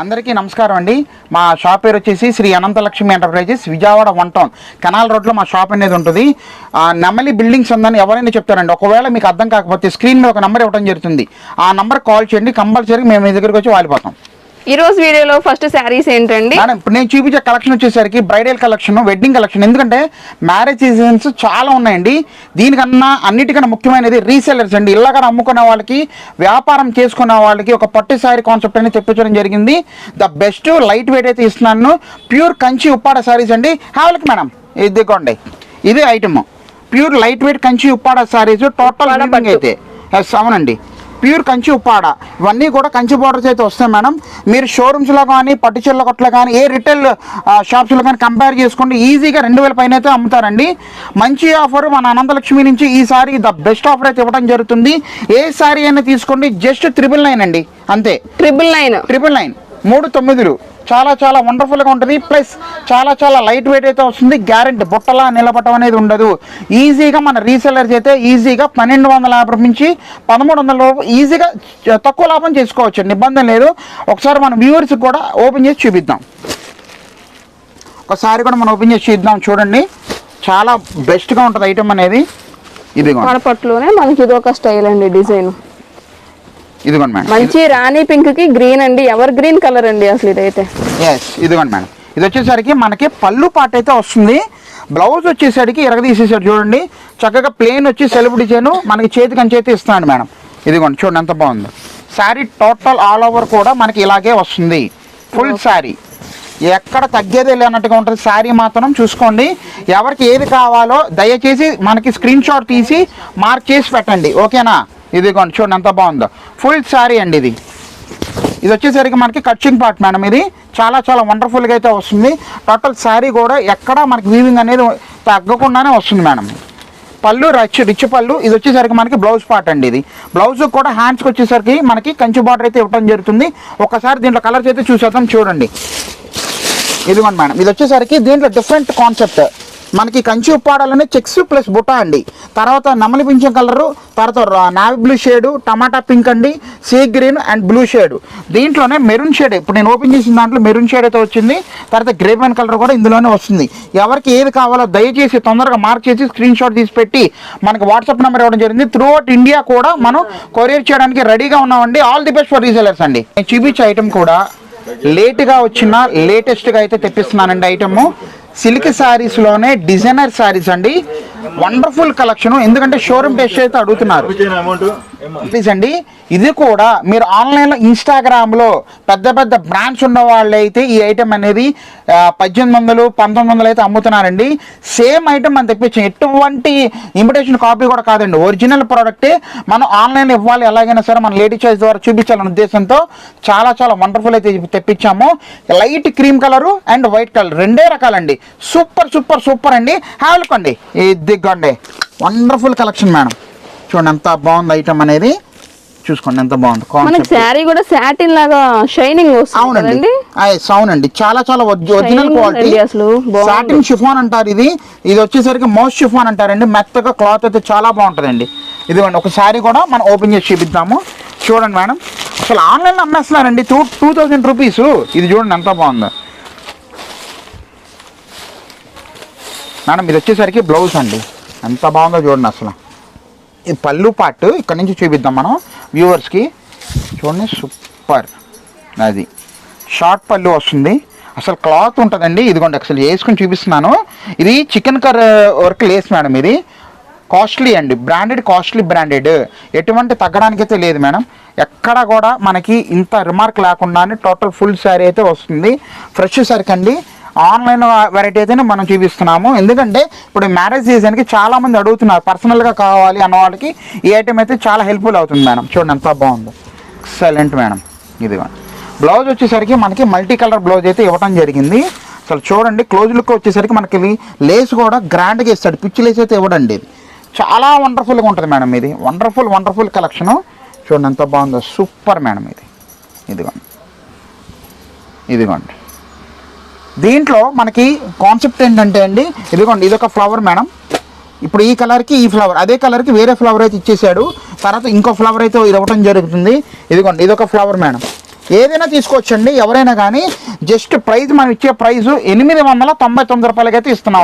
అందరికీ నమస్కారం అండి. మా షాప్ పేరు వచ్చేసి Shri Anantalakshmi enterprises Vijayawada one town. Canal రోడ్లో మా షాప్ అనేది ఉంటుంది. నెమలి బిల్డింగ్స్ ఉందని ఎవరైనా చెప్తారండి. ఒకవేళ మీకు అర్థం కాకపోతే స్క్రీన్ మీద ఒక నెంబర్ ఇవ్వడం జరుగుతుంది. ఆ నెంబర్ కాల్ చేయండి. కంపల్సరీ మేము మీ దగ్గరికి వచ్చి వాలిపోతాం. ఈ రోజు వీడియోలో ఫస్ట్ శారీస్ ఏంటండి? ఇప్పుడు నేను చూపించే కలెక్షన్ వచ్చేసరికి బ్రైడల్ కలెక్షన్ వెడ్డింగ్ కలెక్షన్ ఎందుకంటే మ్యారేజ్ సీజన్స్ చాలా ఉన్నాయండి. దీనికన్నా అన్నిటికన్నా ముఖ్యమైనది రీసెల్లర్స్ అండి. ఇళ్ళగా అమ్ముకునే వాళ్ళకి వ్యాపారం చేసుకునే వాళ్ళకి ఒక పట్టు శారీ కాన్సెప్ట్ అనేది తెప్పించడం జరిగింది. ద బెస్ట్ లైట్ వెయిట్ అయితే ఇస్తున్నాను. ప్యూర్ కంచి ఉప్పాడ శారీస్ అండి. హావలకి మేడం ఇదిగోండి. ఇది item pure light weight Kanchi Uppada saris total. అయితే. అవునండి. ప్యూర్ కంచి ఉప్పాడ. ఇవన్నీ కూడా కంచి బోర్డర్స్ అయితే వస్తాయి మేడం. మీరు షోరూమ్స్లో కానీ పట్టు చీరల కొట్లో కానీ ఏ రిటైల్ షాప్స్లో కానీ కంపేర్ చేసుకోండి. ఈజీగా రెండు వేల పైన అయితే అమ్ముతారండి. మంచి ఆఫర్ మన అనంతలక్ష్మి నుంచి ఈ సారీ ద బెస్ట్ ఆఫర్ అయితే ఇవ్వడం జరుగుతుంది. ఏ సారీ అయినా తీసుకోండి. జస్ట్ త్రిబుల్ నైన్ అండి. అంతే. ట్రిపుల్ నైన్ ట్రిపుల్ నైన్ మూడు తొమ్మిదిలు. చాలా చాలా వండర్ఫుల్గా ఉంటుంది. ప్లస్ చాలా చాలా లైట్ వెయిట్ అయితే వస్తుంది. గ్యారెంటీ బుట్టలా నిలబడటం అనేది ఉండదు. ఈజీగా మన రీసెలర్స్ అయితే ఈజీగా పన్నెండు వందల యాభై నుంచి పదమూడు వందల లోపు ఈజీగా తక్కువ లాభం చేసుకోవచ్చు. నిబంధన ఇబ్బంది లేదు. ఒకసారి మన వ్యూవర్స్కి కూడా ఓపెన్ చేసి చూపిద్దాం. ఒకసారి కూడా మనం ఓపెన్ చేసి చూద్దాం. చూడండి. చాలా బెస్ట్గా ఉంటుంది ఐటమ్ అనేది. ఇదిగోండి. వడపట్టులోనే మనకి ఇది ఒక స్టైల్ అండి డిజైన్. ఇదిగోండి మేడం. మంచి రాణి పింక్కి గ్రీన్ అండి. ఎవర్ గ్రీన్ కలర్ అండి అసలు ఇదైతే? ఎస్ ఇదిగోండి మేడం. ఇది వచ్చేసరికి మనకి పళ్ళు పాట అయితే వస్తుంది. బ్లౌజ్ వచ్చేసరికి ఇరగదీసేసాడు చూడండి. చక్కగా ప్లేన్ వచ్చి సెల్ఫ్ డిజైన్ మనకి చేతికి అంచి అయితే ఇస్తున్నాడు మేడం. ఇదిగోండి చూడండి ఎంత బాగుంది. శారీ టోటల్ ఆల్ ఓవర్ కూడా మనకి ఇలాగే వస్తుంది. ఫుల్ శారీ ఎక్కడ తగ్గేదే లేనట్టుగా ఉంటుంది. శారీ మాత్రం చూసుకోండి. ఎవరికి ఏది కావాలో దయచేసి మనకి స్క్రీన్ షాట్ తీసి మార్క్ చేసి పెట్టండి. ఓకేనా ఇదిగోండి చూడండి ఎంత బాగుందో. ఫుల్ శారీ అండి ఇది. ఇది వచ్చేసరికి మనకి కచ్చింగ్ పార్ట్ మేడం ఇది చాలా చాలా వండర్ఫుల్గా అయితే వస్తుంది. టోటల్ శారీ కూడా ఎక్కడా మనకి వీవింగ్ అనేది తగ్గకుండానే వస్తుంది మేడం పళ్ళు రిచ్ రిచ్ పళ్ళు. ఇది వచ్చేసరికి మనకి బ్లౌజ్ పార్ట్ అండి ఇది. బ్లౌజ్ కూడా హ్యాండ్స్కి వచ్చేసరికి మనకి కంచి బార్డర్ అయితే ఇవ్వడం జరుగుతుంది. ఒకసారి దీంట్లో కలర్స్ అయితే చూసేద్దాం చూడండి. ఇదిగోండి మేడం ఇది వచ్చేసరికి దీంట్లో డిఫరెంట్ కాన్సెప్ట్ మనకి కంచి ఉప్పాడాలనే చెక్స్ ప్లస్ బుట్ట అండి. తర్వాత నమలి పింఛం కలరు తర్వాత నావీ బ్లూ షేడు టమాటా పింక్ అండి sea green and blue shade. దీంట్లోనే మెరూన్ షేడ్ ఇప్పుడు నేను ఓపెన్ చేసిన దాంట్లో మెరూన్ షేడ్ అయితే వచ్చింది తర్వాత గ్రేవెన్ కలర్ కూడా ఇందులోనే వస్తుంది. ఎవరికి ఏది కావాలో దయచేసి తొందరగా మార్క్ చేసి స్క్రీన్ షాట్ తీసి పెట్టి మనకి వాట్సాప్ నెంబర్ ఇవ్వడం జరిగింది. త్రూ అవుట్ ఇండియా కూడా మనం కొరియర్ చేయడానికి రెడీగా ఉన్నామండి. All the best for resellers అండి. నేను చూపించే ఐటమ్ కూడా లేట్గా వచ్చిన లేటెస్ట్గా అయితే తెప్పిస్తున్నానండి ఐటమ్ సిల్క్ శారీస్లోనే డిజైనర్ శారీస్ అండి. వండర్ఫుల్ కలెక్షన్ ఎందుకంటే షోరూమ్ టెస్ట్ అయితే అడుగుతున్నారు. ప్లీజ్ అండి ఇది కూడా మీరు ఆన్లైన్లో ఇన్స్టాగ్రామ్లో పెద్ద పెద్ద బ్రాండ్స్ ఉన్న వాళ్ళు అయితే ఈ ఐటమ్ అనేది పద్దెనిమిది వందలు పంతొమ్మిది వందలు అయితే అమ్ముతున్నారండి. సేమ్ ఐటమ్ మనం తెప్పించాం. ఎటువంటి ఇమిటేషన్ కాపీ కూడా కాదండి. ఒరిజినల్ ప్రోడక్టే మనం ఆన్లైన్లో ఇవ్వాలి. ఎలాగైనా సరే మన లేడీ చాయిస్ ద్వారా చూపించాలనే ఉద్దేశంతో చాలా చాలా వండర్ఫుల్ అయితే తెప్పించాము. Light cream colour and white colour రెండే రకాలండి. సూపర్ సూపర్ సూపర్ అండి. హ్యాలుకోండి ఇదిగోండి వండర్ఫుల్ కలెక్షన్ మేడం చూడండి ఎంత బాగుంది ఐటమ్ అనేది. చూసుకోండి ఎంత బాగుంది. మనకి శారీ కూడా సాటిన్ లాగా షైనింగ్ అవునండి. అవునండి చాలా చాలా ఒరిజినల్ క్వాలిటీ అసలు. సాటిన్ షిఫాన్ అంటారు ఇది. ఇది వచ్చేసరికి మోస్ట్ షిఫాన్ అంటారండి. మెత్తగా క్లాత్ అయితే చాలా బాగుంటుందండి. ఇదిగోండి ఒక శారీ కూడా మనం ఓపెన్ చేసి చూపిద్దాము. చూడండి మేడం అసలు ఆన్లైన్లో అమ్మేస్తున్నారండి. టూ టూ థౌజండ్ రూపీస్ ఇది చూడండి ఎంత బాగుందో. మేడం ఇది వచ్చేసరికి బ్లౌజ్ అండి. ఎంత బాగుందో చూడండి అసలు. ఈ పళ్ళు పార్ట్ ఇక్కడ నుంచి చూపిద్దాం మనం వ్యూవర్స్కి చూడండి సూపర్ అది. షార్ట్ పళ్ళు వస్తుంది. అసలు క్లాత్ ఉంటుందండి. ఇదిగోండి అసలు వేసుకొని చూపిస్తున్నాను. ఇది chikankari work lace madam ఇది. కాస్ట్లీ అండి. బ్రాండెడ్ కాస్ట్లీ బ్రాండెడ్ ఎటువంటి తగ్గడానికి అయితే లేదు మేడం ఎక్కడ కూడా మనకి ఇంత రిమార్క్ లేకుండానే టోటల్ ఫుల్ శారీ అయితే వస్తుంది. ఫ్రెష్ సరికి అండి ఆన్లైన్ వెరైటీ అయితేనే మనం చూపిస్తున్నాము. ఎందుకంటే ఇప్పుడు మ్యారేజ్ సీజన్కి చాలా మంది అడుగుతున్నారు పర్సనల్గా కావాలి అన్న వాళ్ళకి ఈ ఐటెం అయితే చాలా హెల్ప్ఫుల్ అవుతుంది మేడం. చూడండి ఎంత బాగుందో. Excellent madam. ఇదిగోండి బ్లౌజ్ వచ్చేసరికి మనకి మల్టీ కలర్ బ్లౌజ్ అయితే ఇవ్వడం జరిగింది. అసలు చూడండి క్లోజ్ లుక్ వచ్చేసరికి మనకి లేస్ కూడా గ్రాండ్గా ఇస్తాడు. పిచ్చి లేస్ అయితే ఇవ్వడండి ఇది. చాలా వండర్ఫుల్గా ఉంటుంది మేడం ఇది. వండర్ఫుల్ వండర్ఫుల్ కలెక్షను చూడండి ఎంత బాగుందో. సూపర్ మేడం ఇది. ఇదిగోండి. ఇదిగోండి. దీంట్లో మనకి కాన్సెప్ట్ ఏంటంటే అండి ఇదిగోండి ఇదొక ఫ్లవర్ మేడం. ఇప్పుడు ఈ కలర్కి ఈ ఫ్లవర్ అదే కలర్కి వేరే ఫ్లవర్ అయితే ఇచ్చేసాడు. తర్వాత ఇంకో ఫ్లవర్ అయితే ఇవ్వటం జరుగుతుంది. ఇదిగోండి ఇదొక ఫ్లవర్ మేడం. ఏదైనా తీసుకోవచ్చండి. ఎవరైనా కానీ జస్ట్ ప్రైస్ మనం ఇచ్చే ప్రైస్ ఎనిమిది వందల తొంభై తొమ్మిది రూపాయలకి అయితే ఇస్తున్నాం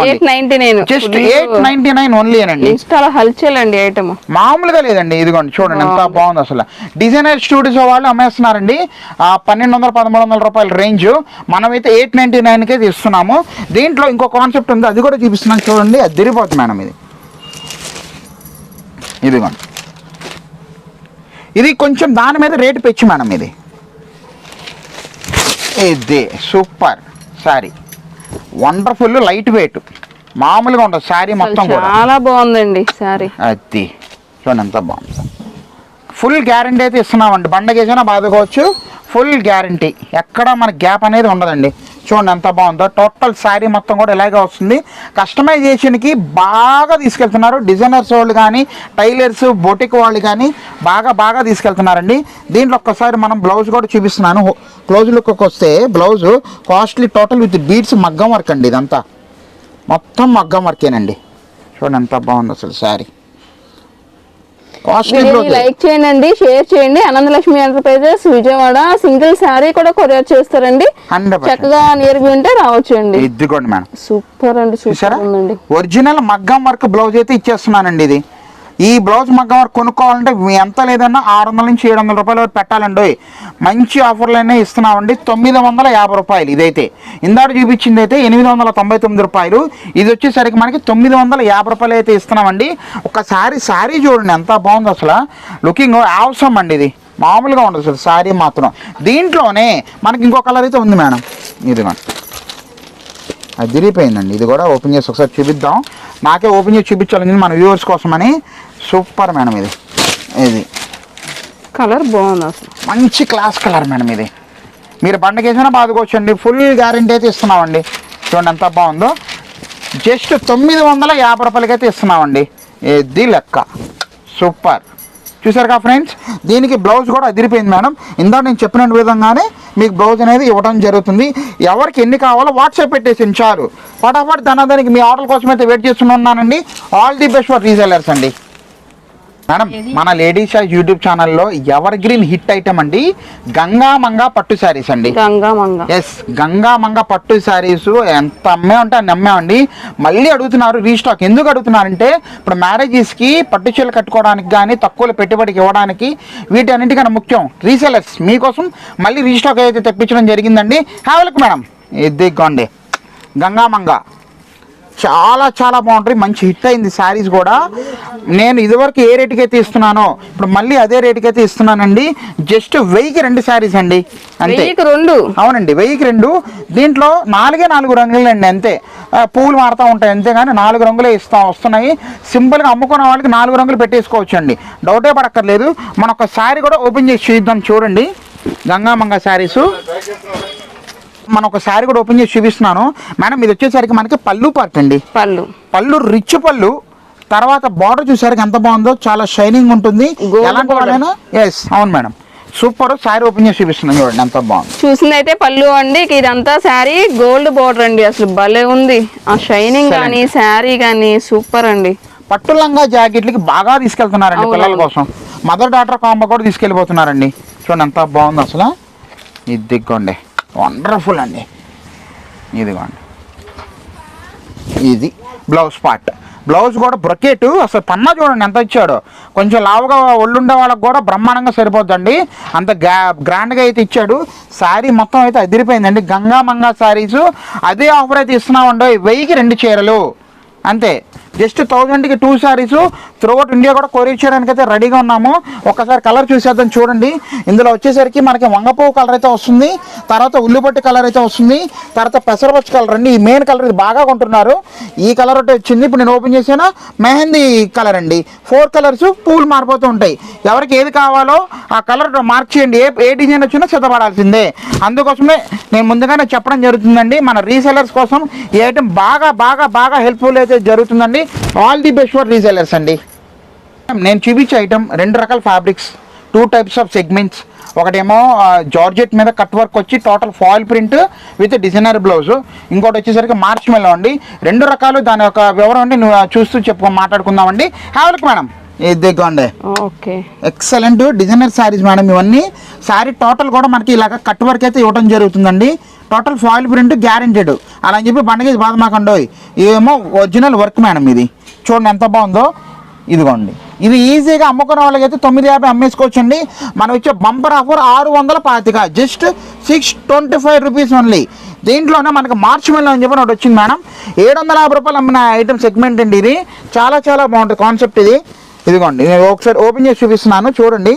just eight ninety nine only అండి హల్చల్ అండి ఐటమ్. మామూలుగా లేదండి. ఇదిగోండి చూడండి ఎంత బాగుంది అసలు. డిజైనర్ స్టూడియోస్ వాళ్ళు అమ్మేస్తున్నారండి. ఆ పన్నెండు వందల పదమూడు వందల రూపాయల రేంజ్. మనమైతే ఎయిట్ నైన్టీ నైన్కే ఇస్తున్నాము దీంట్లో ఇంకో కాన్సెప్ట్ ఉంది. అది కూడా చూపిస్తున్నాను చూడండి. అది తిరిగిపోతుంది మేడం ఇది. ఇదిగోండి. ఇది కొంచెం దాని మీద రేటు పెంచి మేడం ఇది. ఇది super. Sari. Wonderful light weight. మామూలుగా ఉండదు శారీ మొత్తం చాలా బాగుందండి సారీ. అది. చూడండి ఎంత బాగుంది. ఫుల్ గ్యారంటీ అయితే ఇస్తున్నామండి. బండకేసినా బాదుకోవచ్చు. Full guarantee. ఎక్కడ మన గ్యాప్ అనేది ఉండదండి. చూడండి ఎంత బాగుందో. టోటల్ శారీ మొత్తం కూడా ఇలాగే వస్తుంది. కస్టమైజేషన్కి బాగా తీసుకెళ్తున్నారు. డిజైనర్స్ వాళ్ళు కానీ టైలర్స్ బొటిక్ వాళ్ళు కానీ బాగా బాగా తీసుకెళ్తున్నారండి. దీంట్లో ఒక్కసారి మనం బ్లౌజ్ కూడా చూపిస్తున్నాను. క్లోజ్ లుక్కి వస్తే blouse costly total with beads మగ్గం వర్క్ అండి ఇదంతా. మొత్తం మగ్గం వర్కేనండి. చూడండి ఎంత బాగుంది అసలు శారీ. లైక్ చేయండి షేర్ చేయండి. ఆనందలక్ష్మి ఎంటర్ప్రైజెస్ విజయవాడ సింగిల్ శారీ కూడా కొరియర్ చేస్తారండి. చక్కగా నియర్ ఉంటే రావచ్చు అండి ఇదిగోండి మేడం. సూపర్ అండి చూసారా? సూపర్ ఉందండి. ఒరిజినల్ మగ్గం వర్క్ బ్లౌజ్ అయితే ఇచ్చేస్తున్నానండి ఇది. ఈ బ్లౌజ్ మగ్గం వర్క్ కొనుక్కోవాలంటే ఎంత లేదన్నా ఆరు వందల నుంచి ఏడు వందల రూపాయలు వరకు పెట్టాలండి మంచి ఆఫర్లనే ఇస్తున్నామండి. తొమ్మిది వందల యాభై రూపాయలు ఇదైతే. ఇందాక చూపించింది అయితే ఎనిమిది వందల తొంభై తొమ్మిది రూపాయలు. ఇది వచ్చేసరికి మనకి తొమ్మిది వందల యాభై రూపాయలు అయితే ఇస్తున్నామండి. ఒకసారి శారీ చూడండి ఎంత బాగుంది అసలు. లుకింగ్ అవసరం అండి ఇది. మామూలుగా ఉండదు అసలు శారీ మాత్రం. దీంట్లోనే మనకి ఇంకో కలర్ అయితే ఉంది మేడం. ఇదిగోండి అది తిరిగిపోయిందండి ఇది కూడా ఓపెన్ చేసి ఒకసారి చూపిద్దాం. నాకే ఓపెన్ చేసి చూపించాలని మన వ్యూవర్స్ కోసమని. సూపర్ మేడం ఇది. ఇది. కలర్ బాగుంది అసలు. మంచి క్లాస్ కలర్ మేడం ఇది. మీరు బండకేసినా బాదుకోవచ్చండి. ఫుల్ గ్యారంటీ అయితే ఇస్తున్నామండి. చూడండి ఎంత బాగుందో. జస్ట్ తొమ్మిది వందల యాభై రూపాయలకి అయితే ఇస్తున్నామండి. ఇది లెక్క. సూపర్. చూసారుగా ఫ్రెండ్స్? దీనికి బ్లౌజ్ కూడా అదిరిపోయింది మేడం. ఇందాక నేను చెప్పిన విధంగానే మీకు బ్లౌజ్ అనేది ఇవ్వడం జరుగుతుంది. ఎవరికి ఎన్ని కావాలో వాట్సాప్ పెట్టేసి చాలు. ఫటాఫట్ దానికి మీ ఆర్డర్ కోసం అయితే వెయిట్ చేస్తున్నానండి all the best for resellers అండి. మేడం మన లేడీస్ యూట్యూబ్ ఛానల్లో ఎవర్ గ్రీన్ హిట్ ఐటమ్ అండి? గంగా మంగా పట్టు శారీస్ అండి. ఎస్ గంగా మంగ పట్టు శారీస్ ఎంత అమ్మే ఉంటే అన్ని అమ్మామండి మళ్ళీ అడుగుతున్నారు రీస్టాక్. ఎందుకు అడుగుతున్నారంటే ఇప్పుడు మ్యారేజెస్కి పట్టు చీరలు కట్టుకోవడానికి కానీ తక్కువ పెట్టుబడికి ఇవ్వడానికి వీటన్నిటికన్నా ముఖ్యం రీసెలర్స్. మీకోసం మళ్ళీ రీస్టాక్ అయితే తెప్పించడం జరిగిందండి హ్యావెల్క్ మేడం. ఇది గంగా మంగ. చాలా చాలా బాగుంటాయి. మంచి హిట్ అయింది శారీస్ కూడా. నేను ఇదివరకు ఏ రేటుకి అయితే ఇస్తున్నానో ఇప్పుడు మళ్ళీ అదే రేటుకి అయితే ఇస్తున్నానండి. జస్ట్ వెయ్యికి రెండు శారీస్ అండి. అంతే. వెయ్యికి రెండు. అవునండి వెయ్యికి రెండు. దీంట్లో నాలుగే నాలుగు రంగులు అండి అంతే పువ్వులు మారుతూ ఉంటాయి అంతే కానీ నాలుగు రంగులే ఇస్తా వస్తున్నాయి. సింపుల్గా అమ్ముకునే వాళ్ళకి నాలుగు రంగులు పెట్టేసుకోవచ్చు అండి డౌటే పడక్కర్లేదు. మన ఒక శారీ కూడా ఓపెన్ చేసి చూద్దాం చూడండి. గంగామంగ శారీసు మన ఒక శారీ కూడా ఓపెన్ చేసి చూపిస్తున్నాను. మేడం ఇది వచ్చేసరికి మనకి పళ్ళు పార్ట్ అండి. పళ్ళు. పళ్ళు రిచ్ పళ్ళు. తర్వాత బార్డర్ చూసారికి ఎంత బాగుందో చాలా షైనింగ్ ఉంటుంది. ఎలాంటి. వాళ్ళైనా? ఎస్ అవును మేడం. సూపర్ శారీ ఓపెన్ చేసి చూపిస్తున్నాను చూడండి ఎంత బాగుంది. చూసిందైతే పళ్ళు అండి. ఇదంతా శారీ గోల్డ్ బోర్డర్ అండి. అసలు భలే ఉంది. ఆ షైనింగ్. కానీ శారీ కానీ సూపర్ అండి. పట్టు లంగా జాకెట్లకి బాగా తీసుకెళ్తున్నారండి. పిల్లల కోసం. మదర్ డాటర్ కాంబో కూడా తీసుకెళ్ళిపోతున్నారండి. చూడండి ఎంత బాగుంది అసలు. ఇది దిగ్గోండి వండర్ఫుల్ అండి. ఇదిగోండి. ఇది బ్లౌజ్ పార్ట్. బ్లౌజ్ కూడా బ్రొకెట్ అసలు పన్నా చూడండి ఎంత ఇచ్చాడో. కొంచెం లావుగా ఒళ్ళుండే వాళ్ళకి కూడా బ్రహ్మాండంగా సరిపోద్దండి. అంత గ్రా గ్రాండ్గా అయితే ఇచ్చాడు. శారీ మొత్తం అయితే అదిరిపోయిందండి. గంగా మంగా శారీస్ అదే ఆఫర్ అయితే ఇస్తున్నామండి. వెయ్యికి రెండు చీరలు. అంతే. జస్ట్ థౌజండ్కి టూ శారీస్ త్రూఅవుట్ ఇండియా కూడా కొరియర్ చేయడానికి అయితే రెడీగా ఉన్నాము. ఒకసారి కలర్ చూసేద్దాం చూడండి. ఇందులో వచ్చేసరికి మనకి వంగపువ్వు కలర్ అయితే వస్తుంది. తర్వాత ఉల్లిపొట్టి కలర్ అయితే వస్తుంది. తర్వాత పెసరపచ్చి కలర్ అండి. ఈ మెయిన్ కలర్ ఇది బాగా కొంటున్నారు. ఈ కలర్ ఒకటి వచ్చింది. ఇప్పుడు నేను ఓపెన్ చేసిన మెహందీ కలర్ అండి. ఫోర్ కలర్స్ పూలు మారిపోతూ ఉంటాయి. ఎవరికి ఏది కావాలో ఆ కలర్ మార్క్ చేయండి. ఏ ఏ డిజైన్ వచ్చినా సిద్ధపడాల్సిందే. అందుకోసమే నేను ముందుగానే చెప్పడం జరుగుతుందండి. మన రీసెలర్స్ కోసం ఈ ఐటమ్ బాగా బాగా బాగా హెల్ప్ఫుల్ అయితే జరుగుతుందండి. All the best for resellers అండి. నేను చూపించే ఐటమ్ రెండు రకాల fabrics two types of segments ఒకటేమో జార్జెట్ మీద కట్ వర్క్ వచ్చి total foil print with designer blouse ఇంకోటి వచ్చేసరికి మార్చ్ మెల్లో అండి. రెండు రకాలు దాని యొక్క వివరం అండి. చూస్తూ చెప్పు మాట్లాడుకుందామండి. హ్యావల్క్ మేడం ఇది అండి okay. Excellent designer saris madam ఇవన్నీ శారీ టోటల్ కూడా మనకి ఇలాగ కట్ వర్క్ అయితే ఇవ్వడం జరుగుతుందండి. టోటల్ ఫాయిల్ ప్రింట్ గ్యారెంటెడ్ అలా అని చెప్పి బండగేసి బాధ మాకండో ఇవేమో ఒరిజినల్ వర్క్ మేడం ఇది. చూడండి ఎంత బాగుందో. ఇదిగోండి. ఇది ఈజీగా అమ్ముకున్న వాళ్ళకి అయితే తొమ్మిది యాభై అమ్మేసుకోవచ్చండి. మనం ఇచ్చే బంపర్ ఆఫర్ ఆరు వందల పాతిక. Just six twenty five rupees only దీంట్లోనే మనకి మార్చ్ మెల్లో అని చెప్పి ఒకటి వచ్చింది మేడం ఏడు వందల యాభై రూపాయలు అమ్మిన ఐటమ్ సెగ్మెంట్ అండి ఇది. చాలా చాలా బాగుంటుంది కాన్సెప్ట్ ఇది. ఇదిగోండి నేను ఒకసారి ఓపెన్ చేసి చూపిస్తున్నాను చూడండి.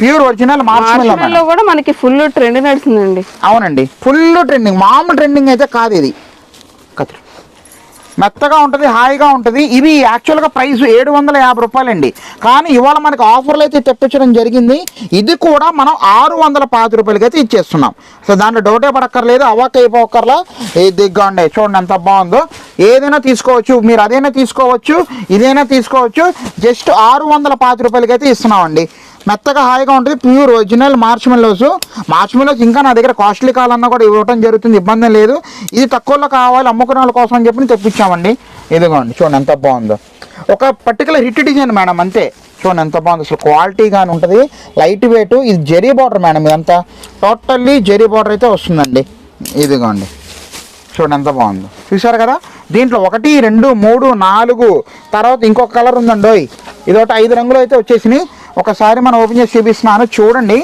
Pure original marshmallow madam. మార్చిలో కూడా మనకి ఫుల్ ట్రెండ్ నడుస్తుందండి అవునండి ఫుల్ ట్రెండింగ్ మామూలు ట్రెండింగ్ అయితే కాదు ఇది. కత్తిరి మెత్తగా ఉంటుంది హాయిగా ఉంటుంది. ఇది యాక్చువల్గా ప్రైస్ ఏడు వందల యాభై రూపాయలండి. కానీ ఇవాళ మనకి ఆఫర్లు అయితే తెప్పించడం జరిగింది. ఇది కూడా మనం ఆరు వందల పాతి రూపాయలకి అయితే ఇచ్చేస్తున్నాం. సో దాంట్లో డౌటే పడక్కర్లేదు అవాక్ అయిపోకర్లా ఏ దిగ్గా ఉండే చూడండి ఎంత బాగుందో. ఏదైనా తీసుకోవచ్చు మీరు అదైనా తీసుకోవచ్చు ఇదైనా తీసుకోవచ్చు. జస్ట్ ఆరు వందల పాతి రూపాయలకి అయితే ఇస్తున్నామండి. మెత్తగా హాయిగా ఉంటుంది. Pure original marshmallows marshmallows ఇంకా నా దగ్గర కాస్ట్లీ కావాలన్నా కూడా ఇవ్వటం జరుగుతుంది. ఇబ్బంది లేదు. ఇది తక్కువలో కావాలి అమ్ముకునే వాళ్ళ కోసం అని చెప్పి తెప్పించామండి. ఇదిగోండి చూడండి ఎంత బాగుందో. ఒక పర్టికులర్ హిట్ డిజైన్ మేడం అంతే. చూడండి ఎంత బాగుంది. అసలు క్వాలిటీ కానీ ఉంటుంది. లైట్ వెయిట్ ఇది జెరీ బార్డర్ మేడం ఇదంతా. టోటల్లీ జెరీ బార్డర్ అయితే వస్తుందండి. ఇదిగోండి. చూడండి ఎంత బాగుందో. చూసారు కదా? దీంట్లో ఒకటి రెండు మూడు నాలుగు తర్వాత ఇంకొక కలర్ ఉందండి ఇది ఒకటి ఐదు రంగులు అయితే వచ్చేసినాయి. ఒకసారి మనం ఓపెన్ చేసి చూపిస్తున్నాను. చూడండి.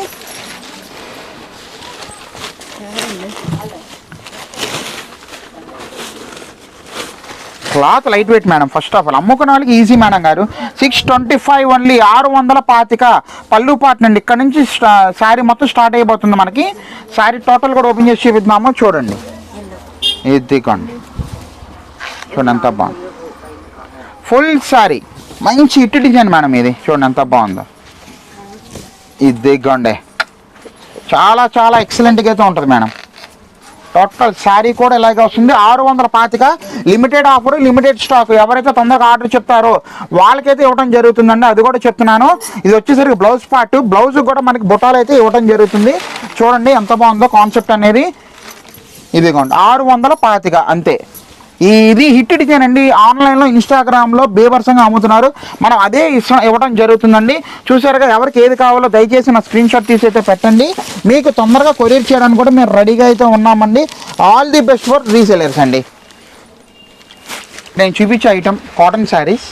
Cloth light weight madam first of all. అమ్ముకున్న వాళ్ళకి ఈజీ మేడం గారు. సిక్స్ ట్వంటీ ఫైవ్ ఓన్లీ ఆరు వందల పాతిక పళ్ళు నుండి ఇక్కడ నుంచి శారీ మొత్తం స్టార్ట్ అయిపోతుంది మనకి. శారీ టోటల్ కూడా ఓపెన్ చేసి చూపిద్దాము. చూడండి. ఇదిగోండి. చూడండి ఎంత బాగుంది. ఫుల్ శారీ. మంచి ఇటు డిజైన్ మేడం ఇది. చూడండి ఎంత బాగుందో. ఇదిగోండి చాలా చాలా ఎక్సలెంట్గా అయితే ఉంటుంది మేడం. టోటల్ శారీ కూడా ఇలాగే వస్తుంది. ఆరు వందల పాతిక లిమిటెడ్ ఆఫర్ లిమిటెడ్ స్టాక్ ఎవరైతే తొందరగా ఆర్డర్ చెప్తారో వాళ్ళకైతే ఇవ్వడం జరుగుతుందండి. అది కూడా చెప్తున్నాను. ఇది వచ్చేసరికి బ్లౌజ్ పార్ట్ బ్లౌజ్ కూడా మనకి బుటాలు అయితే ఇవ్వడం జరుగుతుంది. చూడండి ఎంత బాగుందో కాన్సెప్ట్ అనేది. ఇదిగోండి ఆరు వందల పాతిక అంతే. ఇది హిట్ డిజైన్ అండి ఆన్లైన్లో ఇన్స్టాగ్రామ్లో బీభర్సంగా అమ్ముతున్నారు. మనం అదే ఇష్టం ఇవ్వడం జరుగుతుందండి. చూసారుగా ఎవరికి ఏది కావాలో దయచేసి నా స్క్రీన్ షాట్ తీసి అయితే పెట్టండి. మీకు తొందరగా కొరియర్ చేయడానికి కూడా మేము రెడీగా అయితే ఉన్నామండి. All the best for resellers అండి. నేను చూపించే item cotton saris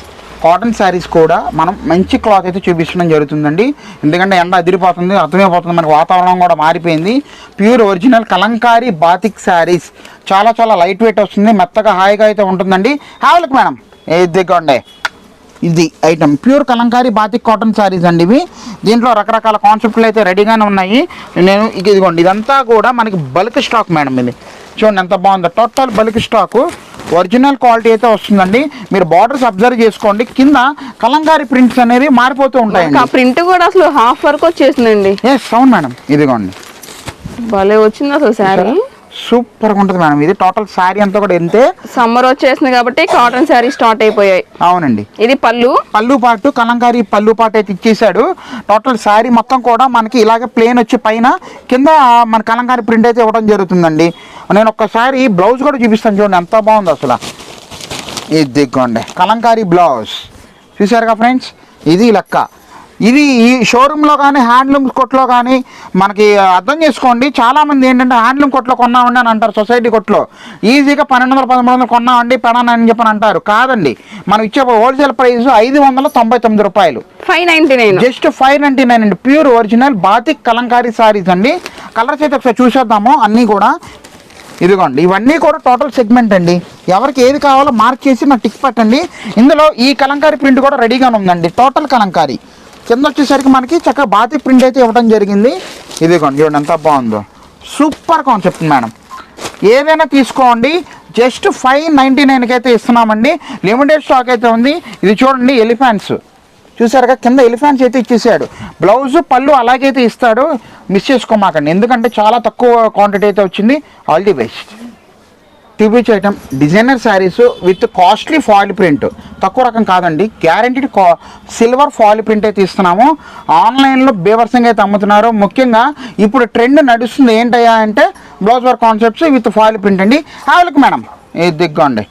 cotton saris కూడా మనం మంచి క్లాత్ అయితే చూపించడం జరుగుతుందండి. ఎందుకంటే ఎండ అదిరిపోతుంది అర్థమైపోతుంది మనకి వాతావరణం కూడా మారిపోయింది. Pure original kalamkari batik saris. చాలా చాలా లైట్ వెయిట్ వస్తుంది మెత్తగా హాయిగా అయితే ఉంటుందండి. హ్యావల్క్ మేడం ఇదిగోండి. ఇది item pure kalamkari batik cotton saris అండి ఇవి. దీంట్లో రకరకాల కాన్సెప్ట్లు అయితే రెడీగానే ఉన్నాయి. నేను ఇదిగోండి ఇదంతా కూడా మనకి బల్క్ స్టాక్ మేడం ఇది. చూడండి ఎంత బాగుందో. Total bulk stock original quality అయితే వస్తుందండి. మీరు బార్డర్స్ అబ్జర్వ్ చేసుకోండి. కింద కలంకారీ ప్రింట్స్ అనేవి మారిపోతూ ఆ ఉంటాయండి ప్రింట్ కూడా అసలు హాఫ్ వరకు వచ్చేసిందండి. ఎస్ అవును మేడం. ఇదిగోండి. భలే వచ్చింది అసలు శారీ. సూపర్గా ఉంటుంది మేడం. ఇది టోటల్ శారీ అంతా కూడా ఎంతే? సమ్మర్ వచ్చేసింది కాబట్టి కాటన్ శారీ స్టార్ట్ అయిపోయాయి. అవునండి. ఇది పళ్ళు. పళ్ళు పాటు కలంకారీ పళ్ళు పాటు అయితే ఇచ్చేసాడు టోటల్ శారీ మొత్తం కూడా మనకి ఇలాగే ప్లేన్ వచ్చి పైన కింద మన కలంకారీ ప్రింట్ అయితే ఇవ్వడం జరుగుతుందండి. నేను ఒక్కసారి బ్లౌజ్ కూడా చూపిస్తాను చూడండి ఎంత బాగుంది అసలు. ఇది దిగ్గండి కలంకారీ బ్లౌజ్ చూసారుగా ఫ్రెండ్స్ ఇది లెక్క. ఇది ఈ షోరూంలో కానీ హ్యాండ్లూమ్ కొట్లో కానీ మనకి అర్థం చేసుకోండి. చాలామంది ఏంటంటే హ్యాండ్లూమ్ కొట్లో కొన్నామండి అని అంటారు సొసైటీ కొట్లో. ఈజీగా పన్నెండు వందల పదమూడు వందలు కొన్నామండి పెడానని అని చెప్పని అంటారు. కాదండి. మనం ఇచ్చే హోల్సేల్ ప్రైస్ ఐదు వందల తొంభై తొమ్మిది రూపాయలు. Five ninety nine just five ninety nine అండి. Pure original batik kalamkari saris అండి. కలర్స్ అయితే ఒకసారి చూసేద్దాము అన్నీ కూడా. ఇదిగోండి ఇవన్నీ కూడా టోటల్ సెగ్మెంట్ అండి. ఎవరికి ఏది కావాలో మార్క్ చేసి నాకు టిక్ పెట్టండి. ఇందులో ఈ కలంకారీ ప్రింట్ కూడా రెడీగానే ఉందండి. టోటల్ కలంకారీ కింద వచ్చేసరికి మనకి చక్కగా బాతి ప్రింట్ అయితే ఇవ్వడం జరిగింది. ఇదిగోండి చూడండి ఎంత బాగుందో. Super concept madam. ఏదైనా తీసుకోండి. జస్ట్ ఫైవ్ నైంటీ నైన్కి అయితే ఇస్తున్నామండి. లిమిటెడ్ స్టాక్ అయితే ఉంది. ఇది చూడండి ఎలిఫెంట్స్. చూసారుగా కింద ఎలిఫెంట్స్ అయితే ఇచ్చేసాడు. బ్లౌజ్ పళ్ళు అలాగైతే ఇస్తాడు. మిస్ చేసుకోమాకండి. ఎందుకంటే చాలా తక్కువ క్వాంటిటీ అయితే వచ్చింది. All the best. చూపించే item designer saris with costly foil print తక్కువ రకం కాదండి. గ్యారంటీడ్ కా సిల్వర్ ఫాయిల్ ప్రింట్ అయితే ఇస్తున్నాము ఆన్లైన్లో బేవర్సంగా అయితే అమ్ముతున్నారు. ముఖ్యంగా ఇప్పుడు ట్రెండ్ నడుస్తుంది. ఏంటయ్యా అంటే blouse work concepts with foil print అండి. హావలికి మేడం ఇది దిగ్గండి.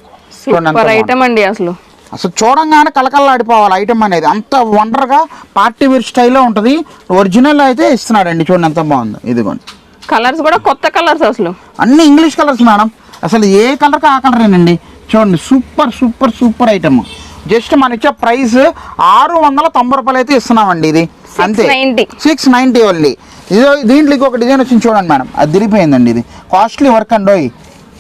ఐటమ్ అండి అసలు. అసలు చూడంగానే కలకల్లాడిపోవాలి ఐటమ్ అనేది. అంత వండర్గా పార్టీ వేర్ స్టైల్లో ఉంటుంది. ఒరిజినల్ అయితే ఇస్తున్నాడండి. చూడండి ఎంత బాగుంది. ఇదిగోండి. కలర్స్ కూడా కొత్త కలర్స్ అసలు. అన్ని ఇంగ్లీష్ కలర్స్ మేడం అసలు ఏ కలర్కి ఆ కలరేనండి చూడండి super super super item. Just మన ఇచ్చే ప్రైస్ ఆరు వందల తొంభై రూపాయలు అయితే ఇస్తున్నామండి ఇది. అంతే. 690. సిక్స్ నైంటీ ఓన్లీ ఇదో దీంట్లో ఇంకొక డిజైన్ వచ్చింది చూడండి మేడం. అది తిరిగిపోయిందండి ఇది. కాస్ట్లీ వర్క్ అండి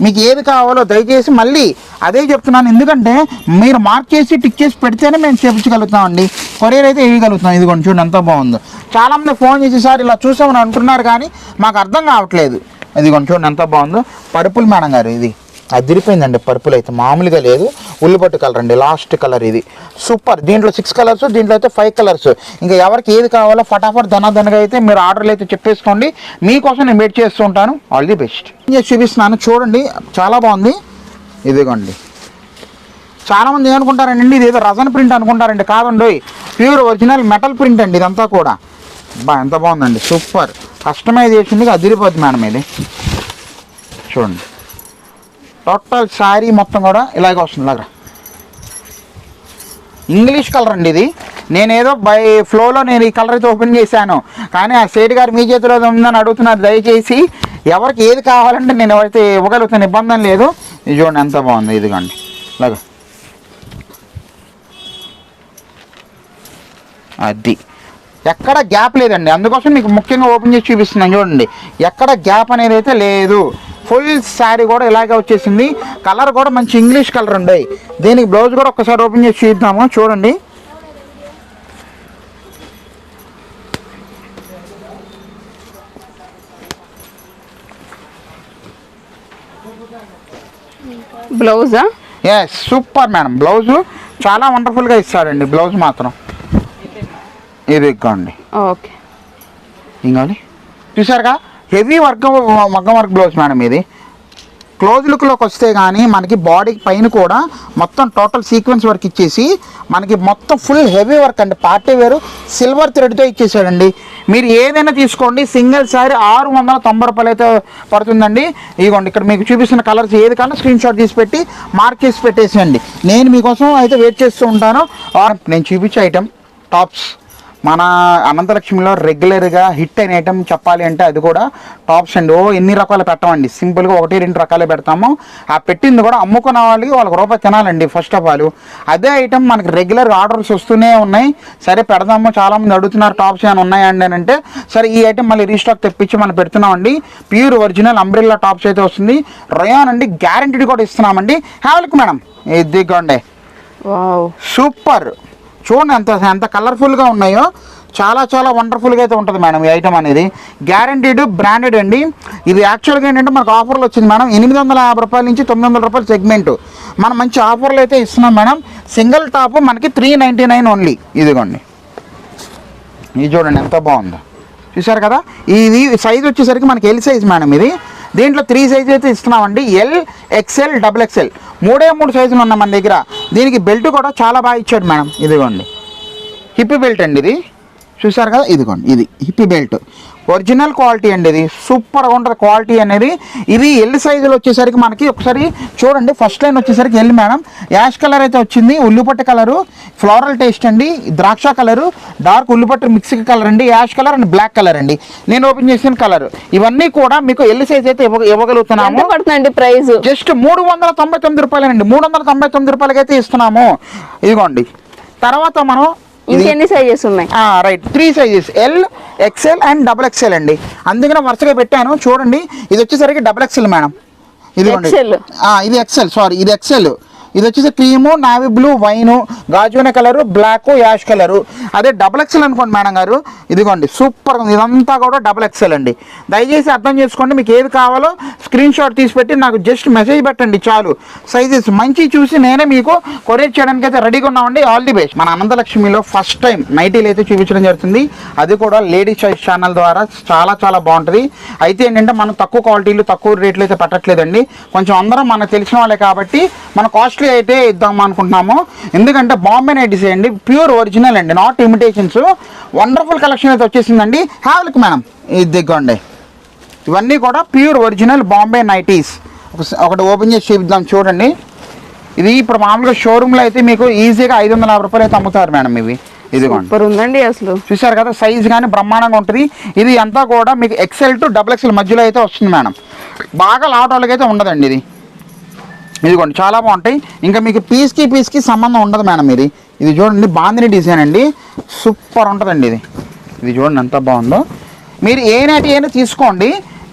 మీకు ఏది కావాలో దయచేసి మళ్ళీ అదే చెప్తున్నాను. ఎందుకంటే మీరు మార్క్ చేసి టిక్ చేసి పెడితేనే మేము చేపించగలుగుతామండి. కొరియర్ అయితే వేయగలుగుతాం ఇదిగోండి చూడండి ఎంత బాగుందో. చాలామంది ఫోన్ చేసి సార్ ఇలా చూసామని అంటున్నారు కానీ మాకు అర్థం కావట్లేదు. ఇదిగోండి చూడండి ఎంత బాగుందో. పర్పుల్ మేడం గారు ఇది. అదిరిపోయిందండి పర్పుల్ అయితే మామూలుగా లేదు. ఉల్లిపట్టు కలర్ అండి లాస్ట్ కలర్ ఇది. సూపర్. దీంట్లో సిక్స్ కలర్స్ దీంట్లో అయితే ఫైవ్ కలర్స్ ఇంకా ఎవరికి ఏది కావాలో ఫటాఫట్ ధనాధనగా అయితే మీరు ఆర్డర్లు అయితే చెప్పేసుకోండి. మీకోసం నేను వెయిట్ చేస్తూ ఉంటాను. All the best. నేను చూపిస్తున్నాను? చూడండి చాలా బాగుంది. ఇదిగోండి. చాలామంది ఏమనుకుంటారండి ఇది ఏదో రజన్ ప్రింట్ అనుకుంటారండి. కాదండి ప్యూర్ ఒరిజినల్ మెటల్ ప్రింట్ అండి ఇదంతా కూడా. బా ఎంత బాగుందండి. సూపర్. కస్టమైజేషన్కి అదిరిపోద్ది మేడం ఇది. చూడండి. టోటల్ శారీ మొత్తం కూడా ఇలాగే వస్తుంది. ఇలాగ ఇంగ్లీష్ కలర్ అండి ఇది. నేనేదో బై ఫ్లోలో నేను ఈ కలర్ అయితే ఓపెన్ చేశాను. కానీ ఆ సేట్ గారు మీ చేతిలో ఉందని అడుగుతున్నారు. దయచేసి ఎవరికి ఏది కావాలంటే నేను ఎవరైతే ఇవ్వగలుగుతాను ఇబ్బంది లేదు. ఇది చూడండి ఎంత బాగుంది. ఇదిగోండి ఇలాగ అది. ఎక్కడ గ్యాప్ లేదండి. అందుకోసం మీకు ముఖ్యంగా ఓపెన్ చేసి చూపిస్తున్నాను. చూడండి. ఎక్కడ గ్యాప్ అనేది అయితే లేదు. ఫుల్ శారీ కూడా ఇలాగే వచ్చేసింది. కలర్ కూడా మంచి ఇంగ్లీష్ కలర్ ఉండే. దీనికి బ్లౌజ్ కూడా ఒక్కసారి ఓపెన్ చేసి చూద్దాము చూడండి. బ్లౌజా ఎస్ సూపర్ మేడం బ్లౌజ్ చాలా వండర్ఫుల్గా ఇస్తాడండి. బ్లౌజ్ మాత్రం. ఇది ఇక్కండి ఓకే. ఇంకోటి. చూసారుగా హెవీ వర్క్ మగ్గం వర్క్ బ్లౌజ్ మేడం ఇది. క్లోజ్ లుక్లోకి వస్తే కానీ మనకి బాడీ పైన కూడా మొత్తం టోటల్ సీక్వెన్స్ వర్క్ ఇచ్చేసి మనకి మొత్తం ఫుల్ హెవీ వర్క్ అండి. పార్టీ వేరు సిల్వర్ థ్రెడ్తో ఇచ్చేసాడండి. మీరు ఏదైనా తీసుకోండి. సింగిల్ సారీ ఆరు వందల తొంభై రూపాయలు అయితే పడుతుందండి. ఇదిగోండి ఇక్కడ మీకు చూపిస్తున్న కలర్స్ ఏది కన్నా స్క్రీన్ షాట్ తీసి పెట్టి మార్క్ చేసి పెట్టేసేయండి. నేను మీకోసం అయితే వెయిట్ చేస్తూ ఉంటాను. నేను చూపించే ఐటమ్ టాప్స్ మన అనంతలక్ష్మిలో రెగ్యులర్గా హిట్ అయిన ఐటమ్ చెప్పాలి అంటే అది కూడా టాప్స్ అండి ఓ ఎన్ని రకాలు పెట్టమండి. సింపుల్గా ఒకటి రెండు రకాలే పెడతాము. ఆ పెట్టింది కూడా అమ్ముకున్న వాళ్ళకి వాళ్ళకి రూపాయి తినాలండి ఫస్ట్ ఆఫ్ ఆల్ అదే ఐటమ్ మనకి రెగ్యులర్ ఆర్డర్స్ వస్తూనే ఉన్నాయి. సరే పెడదాము. చాలామంది అడుగుతున్నారు టాప్స్ ఏమైనా ఉన్నాయండి అని అంటే సరే ఈ ఐటమ్ మళ్ళీ రీస్టాక్ తెప్పించి మనం పెడుతున్నామండి. ప్యూర్ ఒరిజినల్ అంబ్రిల్లా టాప్స్ అయితే వస్తుంది. రయాన్ అండి గ్యారంటీడ్ కూడా ఇస్తున్నామండి. హ్యావల్కి మేడం ఇది వావ్ సూపర్. చూడండి ఎంత ఎంత కలర్ఫుల్గా ఉన్నాయో. చాలా చాలా వండర్ఫుల్గా అయితే ఉంటుంది మేడం ఈ ఐటమ్ అనేది. గ్యారంటీడ్ బ్రాండెడ్ అండి. ఇది యాక్చువల్గా ఏంటంటే మనకు ఆఫర్లు వచ్చింది మేడం ఎనిమిది వందల యాభై రూపాయల నుంచి తొమ్మిది వందల రూపాయల సెగ్మెంట్ మనం మంచి ఆఫర్లు అయితే ఇస్తున్నాం మేడం. సింగిల్ టాప్ మనకి త్రీ నైంటీ నైన్ ఓన్లీ ఇదిగోండి. ఇది చూడండి ఎంత బాగుందో. చూసారు కదా? ఇది సైజ్ వచ్చేసరికి మనకి ఎల్ సైజ్ మేడం ఇది. దీంట్లో త్రీ సైజ్ అయితే ఇస్తున్నామండి. ఎల్ ఎక్స్ఎల్ డబుల్ ఎక్స్ఎల్ మూడే మూడు సైజులు ఉన్న మన దగ్గర. దీనికి బెల్ట్ కూడా చాలా బాగా ఇచ్చాడు మేడం. ఇదిగోండి. హిప్ బెల్ట్ అండి ఇది. చూసారు కదా? ఇదిగోండి. ఇది హిప్ బెల్ట్ ఒరిజినల్ క్వాలిటీ అండి ఇది. సూపర్గా ఉంటుంది క్వాలిటీ అనేది. ఇది ఎల్ సైజులో వచ్చేసరికి మనకి ఒకసారి చూడండి ఫస్ట్ లైన్ వచ్చేసరికి ఎల్ మేడం యాష్ కలర్ అయితే వచ్చింది ఉల్లిపట్టు కలరు ఫ్లోరల్ టేస్ట్ అండి ద్రాక్ష కలరు డార్క్ ఉల్లిపట్టు మిక్స్డ్ కలర్ అండి ash colour and black colour అండి. నేను ఓపెన్ చేసిన కలర్. ఇవన్నీ కూడా మీకు ఎల్ సైజ్ అయితే ఇవ్వ ఇవ్వగలుగుతున్నాము. పడుతుందండి ప్రైస్? జస్ట్ మూడు వందల తొంభై తొమ్మిది రూపాయలండి. మూడు వందల తొంభై తొమ్మిది రూపాయలకి అయితే ఇస్తున్నాము. ఇదిగోండి. తర్వాత మనం ఇంకెన్ని సైజెస్ ఉన్నాయి? Right three sizes L XL and double XL అండి. అందుకనే వరుసగా పెట్టాను. చూడండి. ఇది వచ్చేసరికి డబుల్ ఎక్స్ఎల్ మేడం. ఆ, ఇది ఎక్సెల్ సారీ ఇది ఎక్సెల్ ఇది వచ్చేసి క్రీము నావీ బ్లూ వైను గాజువైన కలరు బ్లాక్ యాష్ కలరు. అదే డబుల్ ఎక్సెల్ అనుకోండి మేడం గారు. ఇదిగోండి సూపర్ ఉంది. ఇదంతా కూడా డబుల్ ఎక్సెల్ అండి. దయచేసి అర్థం చేసుకోండి మీకు ఏది కావాలో స్క్రీన్ షాట్ తీసి పెట్టి నాకు జస్ట్ మెసేజ్ పెట్టండి చాలు. సైజెస్ మంచి చూసి నేనే మీకు కొరియర్ చేయడానికి అయితే రెడీగా ఉన్నామండి. ఆల్ ది బెస్ట్ మన అనంతలక్ష్మిలో ఫస్ట్ టైం నైటీలు అయితే చూపించడం జరుగుతుంది. అది కూడా లేడీస్ చాయిస్ ఛానల్ ద్వారా చాలా చాలా బాగుంటుంది. అయితే ఏంటంటే మనం తక్కువ క్వాలిటీలు తక్కువ రేట్లు అయితే పెట్టట్లేదండి. కొంచెం అందరం మనకు తెలిసిన వాళ్ళే కాబట్టి మన కాస్ట్లీ అయితే ఇద్దాం అనుకుంటున్నాము. ఎందుకంటే బాంబే నైటీస్ అండి ప్యూర్ ఒరిజినల్ అండి. నాట్ ఇమిటేషన్స్ వండర్ఫుల్ కలెక్షన్ అయితే వచ్చేసిందండి. హ్యావ్ లుక్ మేడం ఇది దిగ్గండి ఇవన్నీ కూడా ప్యూర్ ఒరిజినల్ బాంబే నైటీస్ ఒక- ఒకటి ఓపెన్ చేసి చూపిద్దాం. చూడండి. ఇది ఇప్పుడు మామూలుగా షోరూంలో అయితే మీకు ఈజీగా ఐదు వందల యాభై రూపాయలు అయితే అమ్ముతారు మేడం ఇవి. ఇదిగోండి. సూపర్ ఉందండి అసలు. చూసారు కదా సైజ్ కానీ బ్రహ్మాండంగా ఉంటుంది. ఇది అంతా కూడా మీకు ఎక్సెల్ టు డబుల్ ఎక్సెల్ మధ్యలో అయితే వస్తుంది మేడం బాగా లాట్ వాళ్ళకి అయితే ఉండదండి ఇది. ఇదిగోండి చాలా బాగుంటాయి. ఇంకా మీకు పీస్కి పీస్కి సంబంధం ఉండదు మేడం ఇది. ఇది చూడండి బాందిని డిజైన్ అండి. సూపర్ ఉంటుందండి ఇది. ఇది చూడండి ఎంత బాగుందో. మీరు ఏ నైట్ అయినా తీసుకోండి.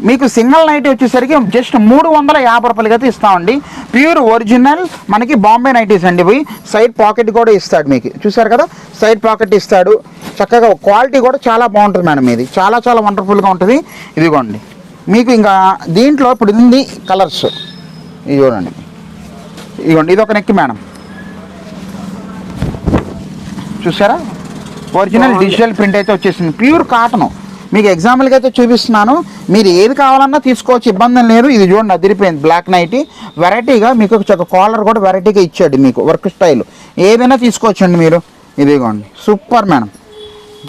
మీకు సింగిల్ నైట్ వచ్చేసరికి జస్ట్ మూడు వందల యాభై రూపాయలకి అయితే ఇస్తామండి. ప్యూర్ ఒరిజినల్ మనకి బాంబే నైటీస్ అండి ఇవి. సైడ్ పాకెట్ కూడా ఇస్తాడు మీకు. చూసారు కదా? సైడ్ పాకెట్ ఇస్తాడు. చక్కగా క్వాలిటీ కూడా చాలా బాగుంటుంది మేడం ఇది. చాలా చాలా వండర్ఫుల్గా ఉంటుంది. ఇదిగోండి. మీకు ఇంకా దీంట్లో ఇప్పుడు ఉంది కలర్స్. ఇది చూడండి. ఇదిగోండి ఇది ఒక నెక్ మేడం చూసారా ఒరిజినల్ డిజిటల్ ప్రింట్ అయితే వచ్చేసింది. ప్యూర్ కాటన్ మీకు ఎగ్జాంపుల్కి అయితే చూపిస్తున్నాను. మీరు ఏది కావాలన్నా తీసుకోవచ్చు ఇబ్బంది లేదు. ఇది చూడండి అదిరిపోయింది. బ్లాక్ నైట్ వెరైటీగా మీకు ఒక కాలర్ కూడా వెరైటీగా ఇచ్చాడు మీకు వర్క్ స్టైల్ ఏదైనా తీసుకోవచ్చండి మీరు. ఇదిగోండి. సూపర్ మేడం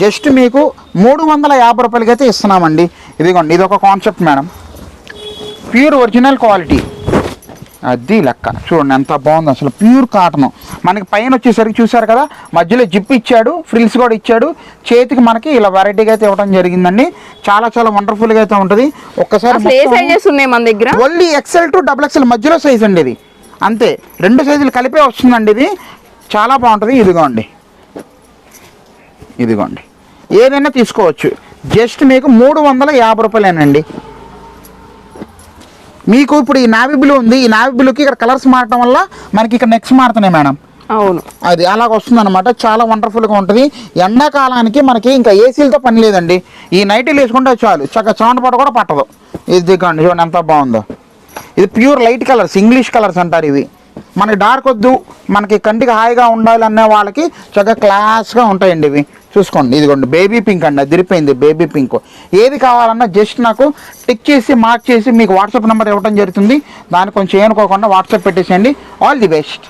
జస్ట్ మీకు మూడు వందల యాభై రూపాయలకి అయితే ఇస్తున్నామండి. ఇదిగోండి ఇది ఒక concept madam pure original quality అది లెక్క. చూడండి ఎంత బాగుంది అసలు. Pure cotton. మనకి పైన వచ్చేసరికి చూసారు కదా మధ్యలో జిప్ ఇచ్చాడు ఫ్రిల్స్ కూడా ఇచ్చాడు. చేతికి మనకి ఇలా వెరైటీగా అయితే ఇవ్వడం జరిగిందండి. చాలా చాలా వండర్ఫుల్గా అయితే ఉంటుంది. ఒక్కసారి మన దగ్గర? Only XL to double XL మధ్యలో సైజ్ అండి ఇది. అంతే. రెండు సైజులు కలిపే వస్తుందండి ఇది. చాలా బాగుంటుంది. ఇదిగోండి. ఇదిగోండి. ఏదైనా తీసుకోవచ్చు. జస్ట్ మీకు మూడు వందల యాభై రూపాయలేనండి. మీకు ఇప్పుడు ఈ నావీ బ్లూ ఉంది ఈ నావీ బ్లూకి ఇక్కడ కలర్స్ మారటం వల్ల మనకి ఇక్కడ నెక్స్ట్ మారుతున్నాయి మేడం. అవును. అది అలాగ వస్తుంది అనమాట చాలా వండర్ఫుల్గా ఉంటుంది. ఎండాకాలానికి మనకి ఇంకా ఏసీలతో పని లేదండి. ఈ నైటీలు వేసుకుంటే చాలు చక్క చాంటపాటు కూడా పట్టదు. ఇది దిగండి చూడండి ఎంత బాగుందో. ఇది pure light colours English colours అంటారు ఇవి. మనకి డార్క్ వద్దు మనకి కంటికి హాయిగా ఉండాలి అనే వాళ్ళకి చక్కగా క్లాస్గా ఉంటాయండి ఇవి. చూసుకోండి. ఇదిగోండి బేబీ పింక్ అండి అదిరిపోయింది బేబీ పింక్ ఏది కావాలన్నా జస్ట్ నాకు టిక్ చేసి మార్క్ చేసి మీకు వాట్సాప్ నెంబర్ ఇవ్వడం జరుగుతుంది. దాన్ని కొంచెం ఏనుకోకుండా వాట్సాప్ పెట్టేసేయండి. All the best